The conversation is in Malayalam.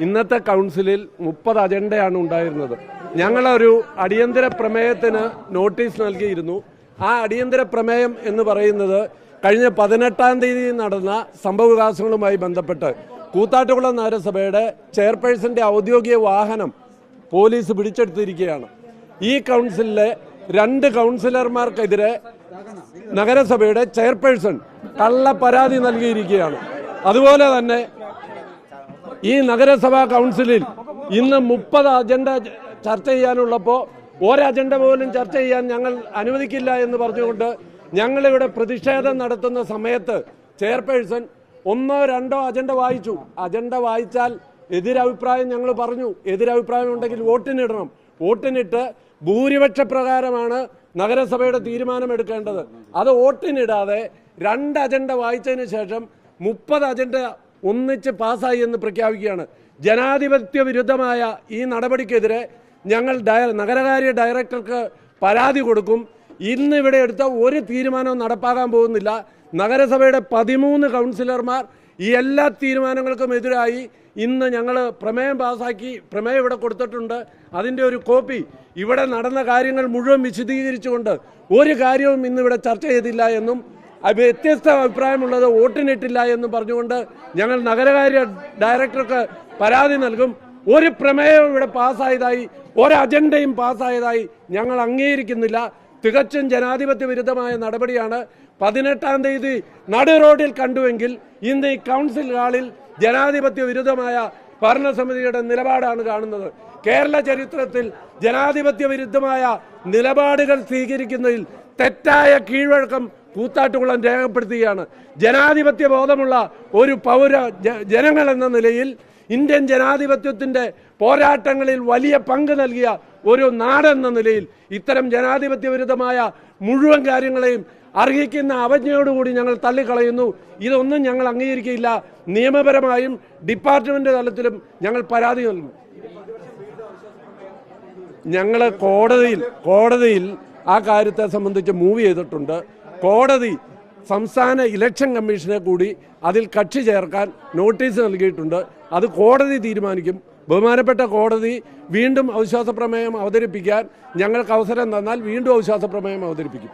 ഇന്നത്തെ കൗൺസിലിൽ മുപ്പത് അജണ്ടയാണ് ഉണ്ടായിരുന്നത്. ഞങ്ങളൊരു അടിയന്തര പ്രമേയത്തിന് നോട്ടീസ് നൽകിയിരുന്നു. ആ അടിയന്തര പ്രമേയം എന്ന് പറയുന്നത് കഴിഞ്ഞ പതിനെട്ടാം തീയതി നടന്ന സംഭവവികാസങ്ങളുമായി ബന്ധപ്പെട്ട് കൂത്താട്ടുകുളം നഗരസഭയുടെ ചെയർപേഴ്സന്റെ ഔദ്യോഗിക വാഹനം പോലീസ് പിടിച്ചെടുത്തിരിക്കുകയാണ്. ഈ കൗൺസിലിലെ രണ്ട് കൗൺസിലർമാർക്കെതിരെ നഗരസഭയുടെ ചെയർപേഴ്സൺ കള്ള പരാതി നൽകിയിരിക്കുകയാണ്. അതുപോലെ തന്നെ ഈ നഗരസഭാ കൗൺസിലിൽ ഇന്ന് മുപ്പത് അജണ്ട ചർച്ച ചെയ്യാനുള്ളപ്പോൾ ഒരു അജണ്ട പോലും ചർച്ച ചെയ്യാൻ ഞങ്ങൾ അനുവദിക്കില്ല എന്ന് പറഞ്ഞുകൊണ്ട് ഞങ്ങളിവിടെ പ്രതിഷേധം നടത്തുന്ന സമയത്ത് ചെയർപേഴ്സൺ ഒന്നോ രണ്ടോ അജണ്ട വായിച്ചു. അജണ്ട വായിച്ചാൽ എതിരഭിപ്രായം ഞങ്ങൾ പറഞ്ഞു. എതിരഭിപ്രായം ഉണ്ടെങ്കിൽ വോട്ടിനിടണം. വോട്ടിനിട്ട് ഭൂരിപക്ഷ പ്രകാരമാണ് നഗരസഭയുടെ തീരുമാനം എടുക്കേണ്ടത്. അത് വോട്ടിനിടാതെ രണ്ട് അജണ്ട വായിച്ചതിന് ശേഷം മുപ്പത് അജണ്ട ഒന്നിച്ച് പാസ്സായി എന്ന് പ്രഖ്യാപിക്കുകയാണ്. ജനാധിപത്യ വിരുദ്ധമായ ഈ നടപടിക്കെതിരെ ഞങ്ങൾ ഡയ- നഗരകാര്യ ഡയറക്ടർക്ക് പരാതി കൊടുക്കും. ഇന്ന് ഇവിടെ എടുത്ത ഒരു തീരുമാനവും നടപ്പാക്കാൻ പോകുന്നില്ല. നഗരസഭയുടെ പതിമൂന്ന് കൗൺസിലർമാർ ഈ എല്ലാ തീരുമാനങ്ങൾക്കും എതിരായി ഇന്ന് ഞങ്ങൾ പ്രമേയം പാസാക്കി പ്രമേയം ഇവിടെ കൊടുത്തിട്ടുണ്ട്. അതിന്റെ ഒരു കോപ്പി ഇവിടെ നടന്ന കാര്യങ്ങൾ മുഴുവൻ വിശദീകരിച്ചുകൊണ്ട് ഒരു കാര്യവും ഇന്നിവിടെ ചർച്ച ചെയ്തില്ല എന്നും വ്യത്യസ്ത അഭിപ്രായമുള്ളത് വോട്ടിനിട്ടില്ല എന്ന് പറഞ്ഞുകൊണ്ട് ഞങ്ങൾ നഗരകാര്യ ഡയറക്ടർക്ക് പരാതി നൽകും. ഒരു പ്രമേയവും ഇവിടെ പാസ്സായതായി ഒരു അജണ്ടയും പാസ്സായതായി ഞങ്ങൾ അംഗീകരിക്കുന്നില്ല. തികച്ചും ജനാധിപത്യ വിരുദ്ധമായ നടപടിയാണ് പതിനെട്ടാം തീയതി നടു റോഡിൽ കണ്ടുവെങ്കിൽ ഇന്ന് ഈ കൗൺസിൽ ഹാളിൽ ജനാധിപത്യ വിരുദ്ധമായ ഭരണസമിതിയുടെ നിലപാടാണ് കാണുന്നത്. കേരള ചരിത്രത്തിൽ ജനാധിപത്യ വിരുദ്ധമായ നിലപാടുകൾ സ്വീകരിക്കുന്നതിൽ തെറ്റായ കീഴ്വഴക്കം കൂത്താട്ടുകുളം രേഖപ്പെടുത്തുകയാണ്. ജനാധിപത്യ ബോധമുള്ള ഒരു പൗര ജനങ്ങൾ എന്ന നിലയിൽ ഇന്ത്യൻ ജനാധിപത്യത്തിന്റെ പോരാട്ടങ്ങളിൽ വലിയ പങ്ക് നൽകിയ ഒരു നാടെന്ന നിലയിൽ ഇത്തരം ജനാധിപത്യ വിരുദ്ധമായ മുഴുവൻ കാര്യങ്ങളെയും അർഹിക്കുന്ന അവജ്ഞയോടുകൂടി ഞങ്ങൾ തള്ളിക്കളയുന്നു. ഇതൊന്നും ഞങ്ങൾ അംഗീകരിക്കില്ല നിയമപരമായും ഡിപ്പാർട്ട്മെന്റ് തലത്തിലും ഞങ്ങൾ പരാതി നൽകും. ഞങ്ങൾ കോടതിയിൽ കോടതിയിൽ ആ കാര്യത്തെ സംബന്ധിച്ച് മൂവ് ചെയ്തിട്ടുണ്ട്. കോടതി സംസ്ഥാന ഇലക്ഷൻ കമ്മീഷനെ കൂടി അതിൽ കക്ഷി ചേർക്കാൻ നോട്ടീസ് നൽകിയിട്ടുണ്ട്. അത് കോടതി തീരുമാനിക്കും. ബഹുമാനപ്പെട്ട കോടതി വീണ്ടും അവിശ്വാസ പ്രമേയം അവതരിപ്പിക്കാൻ ഞങ്ങൾക്ക് അവസരം തന്നാൽ വീണ്ടും അവിശ്വാസ പ്രമേയം അവതരിപ്പിക്കും.